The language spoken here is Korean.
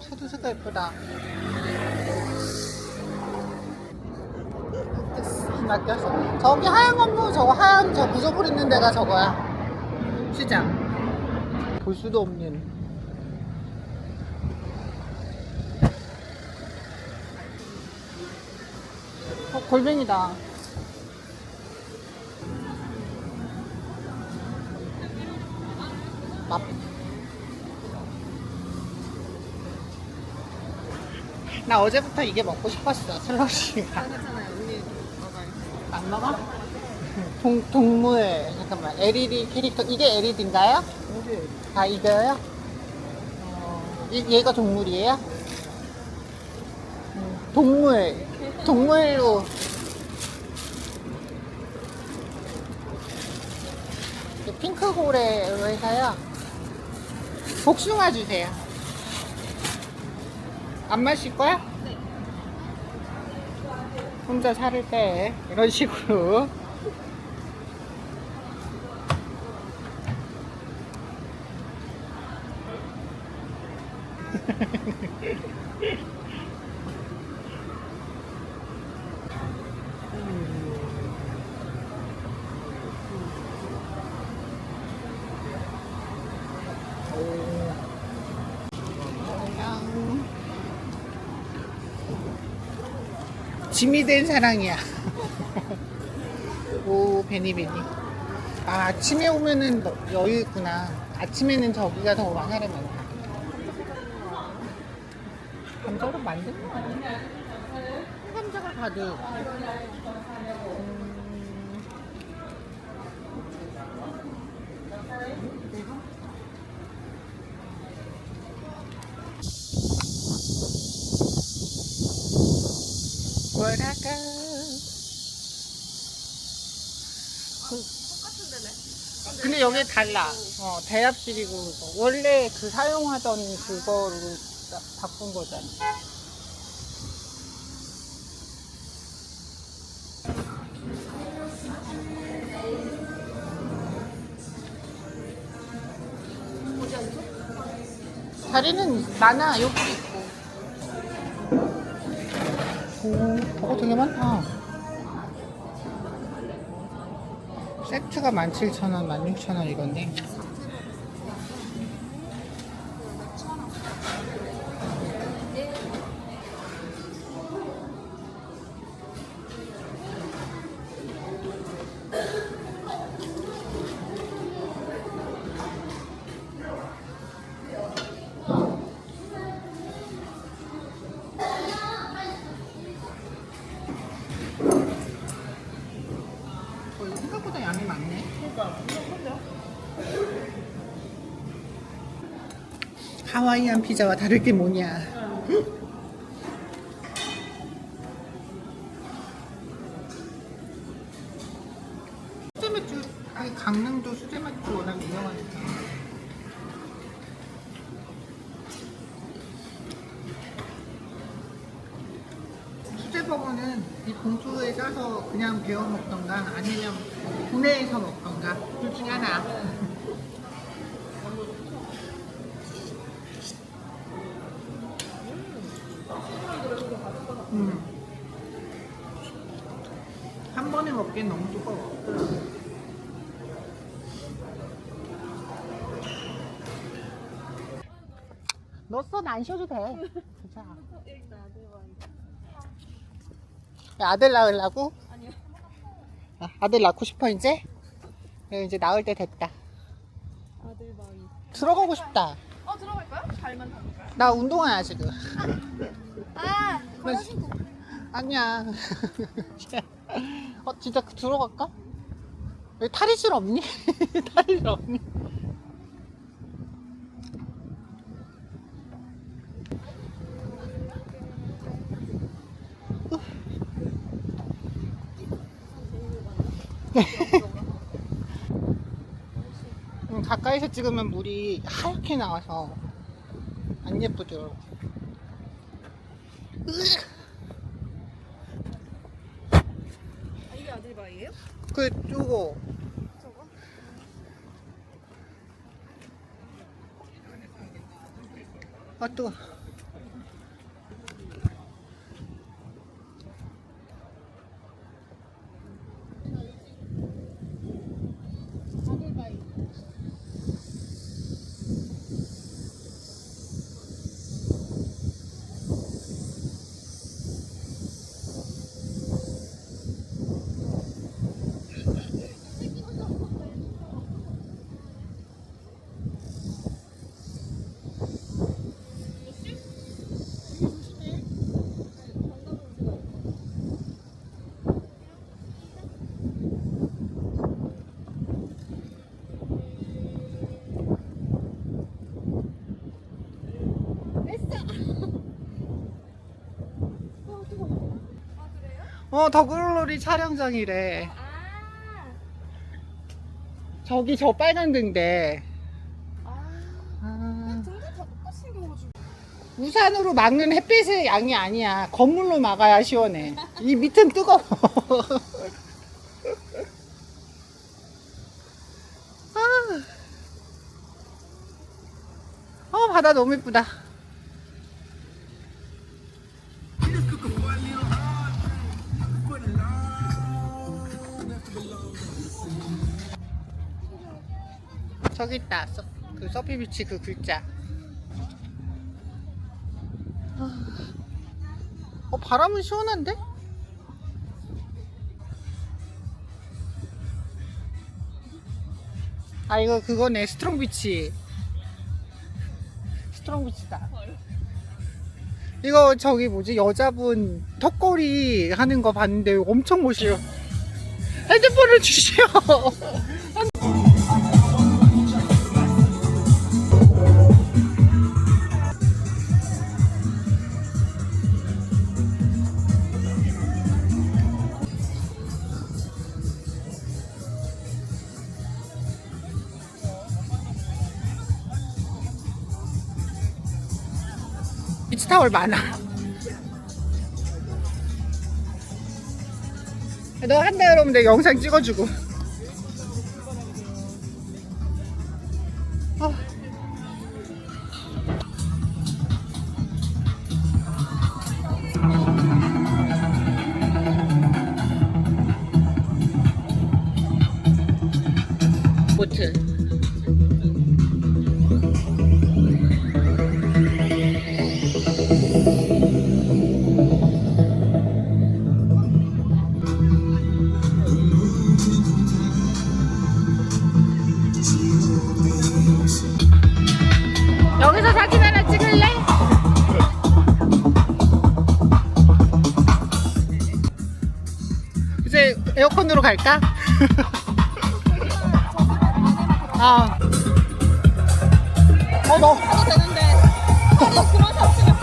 푸드스가 예쁘다. 낚였어. 저기 하얀 건물 저거 하얀 저 부조불 있는 데가 저거야. 시장. 볼 수도 없는. 어, 골뱅이다. 맛. 나 어제부터 이게 먹고 싶었어. 슬러시가. 괜찮아요. 언니 먹어요. 안 먹어? 동, 동물. 잠깐만. LED 캐릭터. 이게 LED인가요? 어디? 아, 이거요? 어, 이- 얘가 동물이에요? 음, 동물. 동물로. 이 핑크고래로 해서요. 복숭아 주세요. 안 마실 거야? 네. 혼자 살을 빼. 이런 식으로. 안녕. 짐이 된 사랑이야. 오, 베니베니. 아, 아침에 오면은 너- 여유 있구나. 아침에는 저기가 더 많아래 많다. 감자로 만든 거 아니야? 감자가 가득. 데네. 근데 여기 달라. 어, 대합실이고 이거. 원래 그 사용하던 그거로 바- 바꾼 거잖아. 자리는 많아. 여기 있고. 오, 저거 되게 많다. 세트가 17,000원, 16,000원 이건데. 하와이안 피자와 다를 게 뭐냐. 수제 맥주, 아니 강릉도 수제 맥주 워낙 유명하니까. 수제버거는 이 봉투에 싸서 그냥 베어 먹던가 아니면 구내에서 먹던가 둘 중에 하나. 먹기엔 너무 두꺼워. 넣었어? 나 안 쉬어도 돼. 괜찮아. 아들 낳으려고? 아니요. 아, 아들 낳고 싶어 이제? 그래, 이제 낳을 때 됐다. 아들 바위. 들어가고 싶다. 어 들어갈까요? 발만 담을까요? 나 운동화야 지금. 아 걸어 신고. 아니야. 어 진짜 들어갈까? 왜 탈의실 없니? 탈의실 없니? 음, 가까이서 찍으면 물이 하얗게 나와서 안 예쁘더라고. 으악! 바위예요? 그 요거 저거? 아 뜨거 어 더글로리 촬영장이래 아. 저기 저 빨간 등대 아. 아, 등대 다 똑같이 생겨가지고. 우산으로 막는 햇빛의 양이 아니야 건물로 막아야 시원해 이 밑은 뜨거워 아. 어 바다 너무 예쁘다 저기 있다. 서, 그 서피 비치 그 글자. 어 바람은 시원한데? 아 이거 그거네. 스트롱 비치. 스트롱 비치다 이거 저기 뭐지? 여자분 턱걸이 하는 거 봤는데 엄청 멋있어요. 핸드폰을 주시오 비치타월 많아. 너 한다 그러면 내가 영상 찍어주고. 아. 보트 에어컨으로 갈까? 아. 어, 너. 되는데. 아니, 그런 거 없으면